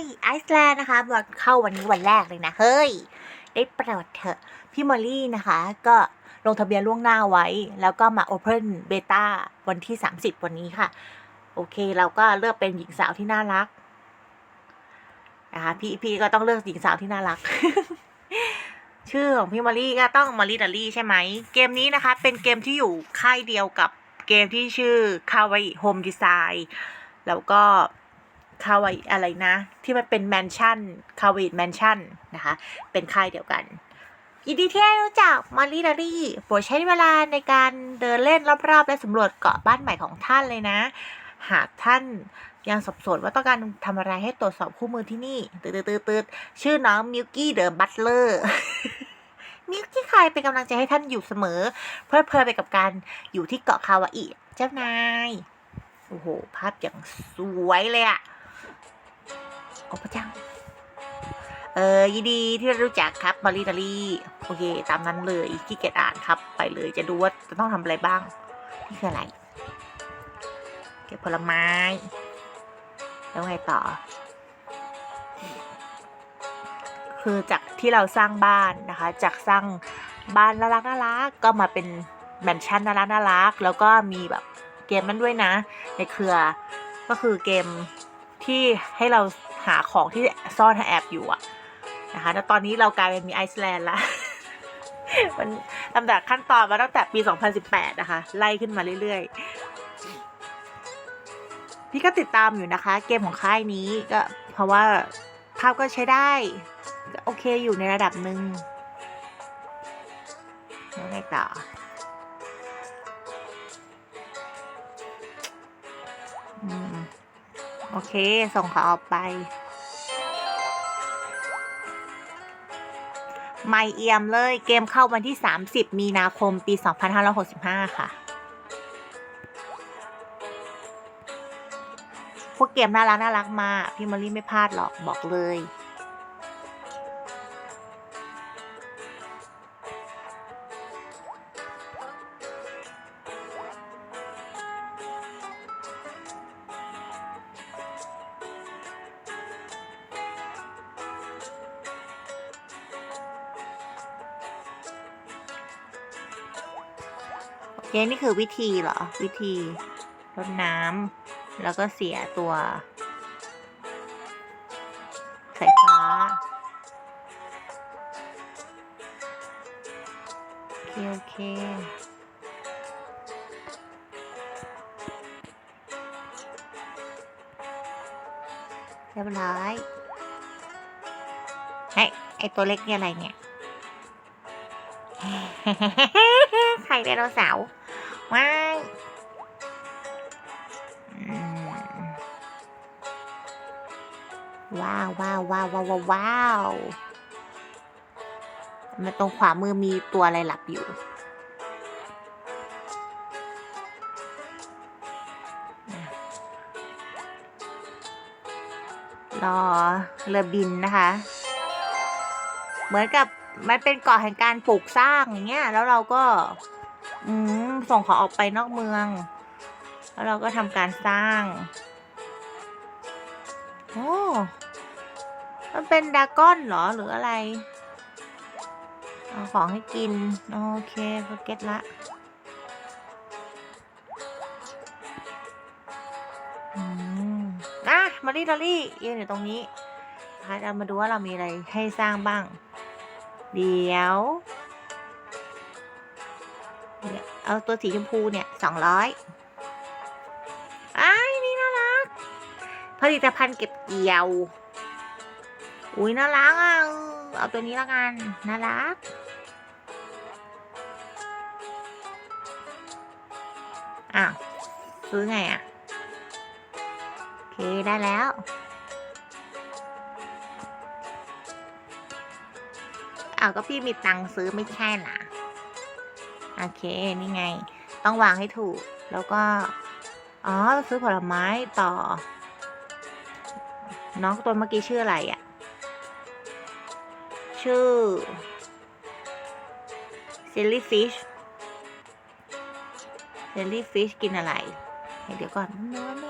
ยไอซ์แลนด์นะคะวันเข้าวันนี้วันแรกเลยนะ เฮ้ย ได้โปรดเถอะ พี่มอลลี่นะคะ ก็ลงทะเบียนล่วงหน้าไว้ แล้วก็มา Open Beta วันที่ 30 วันนี้ค่ะ โอเค เราก็เลือกเป็นหญิงสาวที่น่ารักนะคะพี่พี่ก็ต้องเลือกหญิงสาวที่น่ารัก ชื่อของพี่มอลลี่ก็ต้องมอลลี่ดัลลี่ใช่ไหม เกมนี้นะคะ เป็นเกมที่อยู่ค่ายเดียวกับเกมที่ชื่อ Kawaii Home Design แล้วก็ คาวายอะไรนะ ที่มันเป็นแมนชั่นคาวิดแมนชั่นนะคะ เป็นค่ายเดียวกันยินดีที่ได้รู้จักมอลลี่ดารี่โปรดใช้เวลาในการเดินเล่นรอบๆ และสำรวจเกาะบ้านใหม่ของท่านเลยนะ หากท่านยังสับสนว่าต้องการทำอะไรให้ตรวจสอบคู่มือที่นี่ตืดตืดชื่อน้องมิวกี้เดอะบัตเลอร์มิวกี้ใครเป็นกำลังใจให้ท่านอยู่เสมอ เพลิดเพลินไปกับการอยู่ที่เกาะคาวาอิเจ้านาย โอ้โห ภาพอย่างสวยเลยอะ โอ้พระเจ้า เออยินดีที่ได้รู้จักครับมารีดารีโอเค ตามนั้นเลยขี้เกียจอ่านครับ ไปเลยจะดูว่าจะต้องทำอะไรบ้าง นี่คืออะไร เก็บผลไม้ แล้วไงต่อ คือจากที่เราสร้างบ้านนะคะ จากสร้างบ้านน่ารักน่ารักก็มาเป็นแมนชั่นน่ารักน่ารักแล้วก็มีแบบเกมนั้นด้วยนะ ในเครือก็คือเกมที่ให้เรา หาของที่ซ่อนแอบอยู่อะนะคะแล้วตอนนี้เรากลายเป็นมีไอซ์แลนด์ละมันลำดับขั้นตอนมาตั้งแต่ปี 2018 นะคะ ไล่ขึ้นมาเรื่อยๆ พี่ก็ติดตามอยู่นะคะ เกมของค่ายนี้ก็เพราะว่าภาพก็ใช้ได้ก็โอเคอยู่ในระดับหนึ่งแล้วไงต่ออืม โอเค ส่งเขาออกไป ไม่เอี่ยมเลย เกมเข้าวันที่ 30 มีนาคมปี 2565 ค่ะ พวกเกมน่ารักน่ารักมา พี่มอลลี่ไม่พลาดหรอกบอกเลย โอเคนี่คือวิธีเหรอ วิธีรดน้ำแล้วก็เสียตัวสายฟ้าโอเคโอเคเรียบร้อยเฮ้ไอตัวเล็กนี่อะไรเนี่ย ไข่ไดโนเสาร์ ว้ายอืมว้าวว้าวว้าวว้าวว้าวว้าวมันตรงขวามือมีตัวอะไรหลับอยู่ รอเรือบินนะคะ เหมือนกับมันเป็นเกาะแห่งการปลูกสร้างอย่างเงี้ย แล้วเราก็ อืมส่งเขาออกไปนอกเมือง แล้วเราก็ทำการสร้างโอ้มันเป็นดาก้อนเหรอหรืออะไรเอาของให้กิน โอเคก็เก็ตละอืมอะมารีดอลลี่ยืนอยู่ตรงนี้นะคะเรามาดูว่าเรามีอะไรให้สร้างบ้าง เดี๋ยว เอาตัวสีชมพูเนี่ยสองร้อยอ้ายนี่น่ารัก ผลิตภัณฑ์เก็บเกี่ยว อุ้ยน่ารักอะเอาตัวนี้ล้วกัน น่ารัก อ้าวซื้อไงอะ โอเค ได้แล้วอ้าวก็พี่มีตังค์ซื้อไม่ใช่หรอ โอเค นี่ไง ต้องวางให้ถูก แล้วก็ อ๋อ ซื้อผลไม้ต่อ น้องตัวเมื่อกี้ชื่ออะไรอะ่ะ ชื่อ silly fish silly fish กินอะไร เดี๋ยวก่อนน้อเนื้อเนื้อเนื้อ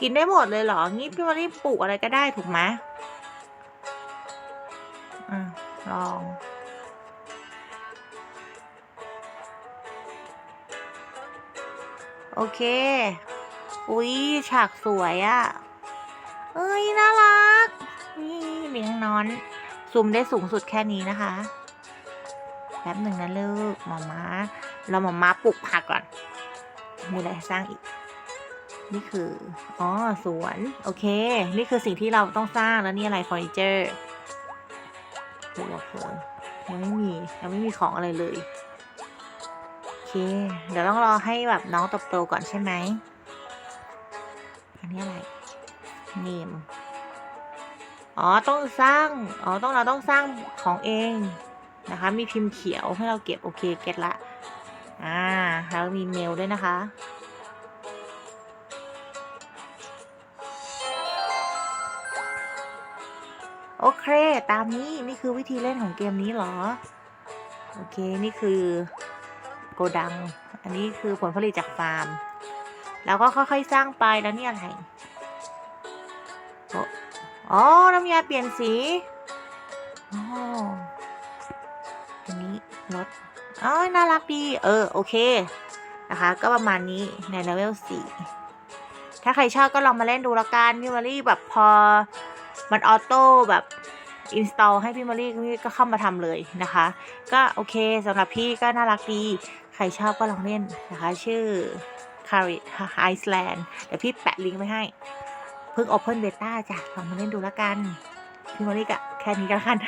กินได้หมดเลยเหรอ งี้พี่มารีปลูกอะไรก็ได้ถูกไหมอะลอง โอเค อุ๊ยฉากสวยอะ่ะ เอ้ย น่ารัก นี่เลี้ยงนอน ซูมได้สูงสุดแค่นี้นะคะ แป๊บหนึ่งนะลูกหมาม้าเราหมาม้าปลูกผักก่อน มีอะไรสร้างอีก นี่คือ อ๋อ สวน โอเค นี่คือสิ่งที่เราต้องสร้างแล้วนี่อะไรเฟอร์นิเจอร์ตัวเพิงยังไม่มียังไม่มีของอะไรเลย โอเค เดี๋ยวต้องรอให้แบบน้องเติบโตก่อนใช่ไหม อันนี้อะไรเนมอ๋อ ต้องสร้าง อ๋อ ต้องเราต้องสร้างของเองนะคะ มีพิมพ์เขียวให้เราเก็บ โอเค เก็ตละ อ่าแล้วมีเมลด้วยนะคะ โอเค ตามนี้นี่คือวิธีเล่นของเกมนี้เหรอ โอเค นี่คือโกดัง อันนี้คือผลผลิตจากฟาร์ม แล้วก็ค่อยๆสร้างไปแล้วนี่อะไรโอ้อ๋อ น้ำยาเปลี่ยนสีอ๋ออันนี้รถอ๋อ น่ารักดี เออ โอเค นะคะ ก็ประมาณนี้ในเลเวลสี่ถ้าใครชอบก็ลองมาเล่นดูละกันพี่มารี่แบบพอ มันออโต้แบบอินสตอลให้พี่มารีพี่ก็เข้ามาทำเลยนะคะ ก็โอเคสำหรับพี่ก็น่ารักดี ใครชอบก็ลองเล่นนะคะ ชื่อ c a r i t Iceland เดี๋ยวพี่แปะลิงก์ไว้ให้ เพิ่ง Open Beta จ้ะลองมาเล่นดูแล้วกัน พี่มารีก็แค่นี้ก็แล้วกัน